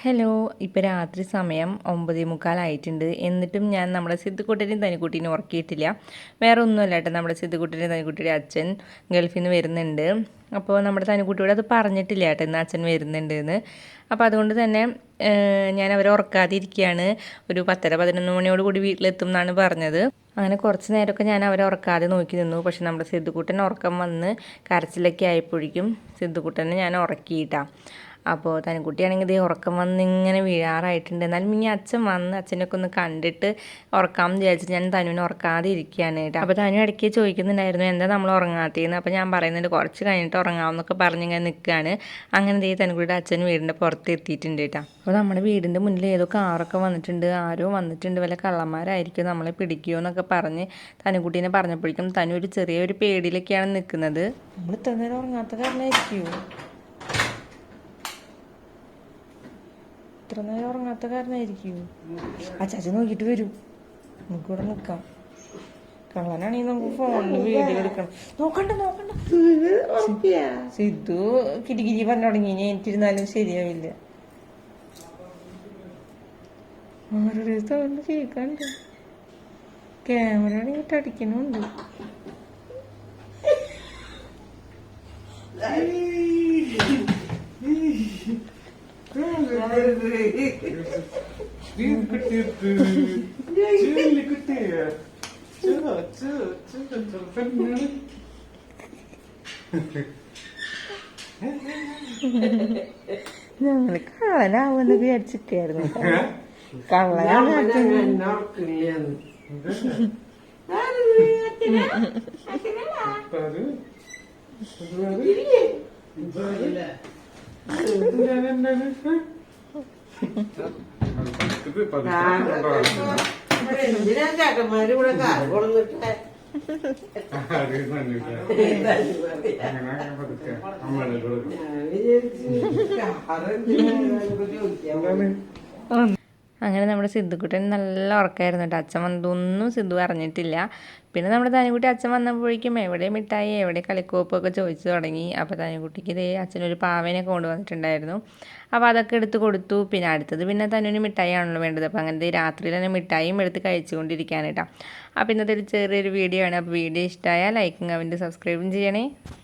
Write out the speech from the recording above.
Hello ഇപ്പോൾ രാത്രി സമയം ഒമ്പതേ മുക്കാലായിട്ടുണ്ട് എന്നിട്ടും ഞാൻ നമ്മുടെ സിദ്ധുക്കുട്ടനെയും തനിക്കുട്ടീനെ ഉറക്കിയിട്ടില്ല. വേറെ ഒന്നുമല്ല കേട്ടോ നമ്മുടെ സിദ്ധുക്കുട്ടന്റെയും തനിക്കുട്ടിയുടെ അച്ഛൻ ഗൾഫിൽ നിന്ന് വരുന്നുണ്ട്. അപ്പോൾ നമ്മുടെ തനിക്കുട്ടിയോട് അത് പറഞ്ഞിട്ടില്ല കേട്ടോ ഇന്ന് അച്ഛൻ വരുന്നുണ്ട് എന്ന് അപ്പോൾ അതുകൊണ്ട് തന്നെ ഞാൻ അവരെ ഉറക്കാതിരിക്കുകയാണ്. ഒരു പത്തര പതിനൊന്ന് മണിയോട് കൂടി വീട്ടിലെത്തും എന്നാണ് പറഞ്ഞത്. അങ്ങനെ കുറച്ച് നേരമൊക്കെ ഞാൻ അവരെ ഉറക്കാതെ നോക്കി നിന്നു. പക്ഷെ നമ്മുടെ സിദ്ധുക്കുട്ടൻ ഉറക്കം വന്ന് കരച്ചിലൊക്കെ ആയപ്പോഴേക്കും സിദ്ധുക്കുട്ടനെ ഞാൻ ഉറക്കിയിട്ടാ. അപ്പോൾ തനിക്കുട്ടിയാണെങ്കിൽ ഇതേ ഉറക്കം വന്ന് ഇങ്ങനെ വീഴാറായിട്ടുണ്ട്. എന്നാലും ഇനി അച്ഛൻ വന്ന് അച്ഛനൊക്കെ ഒന്ന് കണ്ടിട്ട് ഉറക്കാമെന്ന് വിചാരിച്ചു ഞാൻ തനുവിനെ ഉറക്കാതെ ഇരിക്കുകയാണ് കേട്ടോ. അപ്പോൾ തനു ഇടയ്ക്ക് ചോദിക്കുന്നുണ്ടായിരുന്നു എന്താ നമ്മൾ ഉറങ്ങാത്തേന്ന് അപ്പോൾ ഞാൻ പറയുന്നുണ്ട് കുറച്ച് കഴിഞ്ഞിട്ട് ഉറങ്ങാമെന്നൊക്കെ പറഞ്ഞിങ്ങനെ നിൽക്കുകയാണ്. അങ്ങനെ ദേ തനുക്കുട്ടിയുടെ അച്ഛൻ വീടിന്റെ പുറത്ത് എത്തിയിട്ടുണ്ട് കേട്ടോ. അപ്പോൾ നമ്മുടെ വീടിന്റെ മുന്നിൽ ഏതോ കാറൊക്കെ വന്നിട്ടുണ്ട് ആരോ വന്നിട്ടുണ്ട് വല്ല കള്ളന്മാരായിരിക്കും നമ്മളെ പിടിക്കുമോ എന്നൊക്കെ പറഞ്ഞ് തനുക്കുട്ടീനെ പറഞ്ഞപ്പോഴേക്കും തനു ഒരു ചെറിയൊരു പേടിയിലൊക്കെയാണ് നിൽക്കുന്നത്. നമ്മൾ ഇത്ര നേരം ഉറങ്ങാത്ത കാരണമായിരിക്കുമോ ഇത്ര നേരം ഉറങ്ങാത്ത കാരണമായിരിക്കും ആ ചാച്ചൻ നോക്കിയിട്ട് വരൂ. നമുക്ക് ഇവിടെ നിൽക്കാം. കള്ളനാണെങ്കിൽ നമുക്ക് ഫോണിൽ വീഡിയോ എടുക്കണം. നോക്കണ്ട നോക്കണ്ട. സിദ്ധു കിരികിരി പറഞ്ഞു തുടങ്ങി. ഇനി എനിക്കിരുന്നാലും ശരിയാവില്ല. ആരുടെ സൗണ്ട് കേൾക്കാണ്ട് ക്യാമറ ആണെങ്കിൽ അടിക്കണുണ്ട് ഞങ്ങൾ കള്ളനാവുമെന്ന് വിചാരിച്ചിട്ടായിരുന്നു. കള്ളനാണ് എന്തിനാ? ചേട്ടന്മാര് ഇവിടെ കാറ് കൊണ്ടുവന്നിട്ട് ഞാൻ അങ്ങനെ നമ്മുടെ സിദ്ധുക്കുട്ടൻ നല്ല ഉറക്കമായിരുന്നു കേട്ടോ. അച്ഛൻ വന്നതൊന്നും സിദ്ധു അറിഞ്ഞിട്ടില്ല. പിന്നെ നമ്മുടെ തനിക്കുട്ടി അച്ഛൻ വന്നപ്പോഴേക്കും എവിടെ മിഠായി എവിടെ കളിക്കോപ്പൊക്കെ ചോദിച്ചു തുടങ്ങി. അപ്പോൾ തനിക്കുട്ടിക്ക് ഇതേ അച്ഛനൊരു പാവേനെ കൊണ്ടുവന്നിട്ടുണ്ടായിരുന്നു. അപ്പോൾ അതൊക്കെ എടുത്ത് കൊടുത്തു. പിന്നെ അടുത്തത് പിന്നെ തനുവിന് മിഠായി ആണല്ലോ വേണ്ടത് അപ്പോൾ അങ്ങനത്തെ രാത്രിയിൽ തന്നെ മിഠായിയും എടുത്ത് കഴിച്ചുകൊണ്ടിരിക്കുകയാണ് കേട്ടോ. അപ്പോൾ ഇന്നത്തെ ഒരു ചെറിയൊരു വീഡിയോ ആണ്. അപ്പോൾ വീഡിയോ ഇഷ്ടമായാൽ ലൈക്കും കമന്റ് സബ്സ്ക്രൈബും ചെയ്യണേ.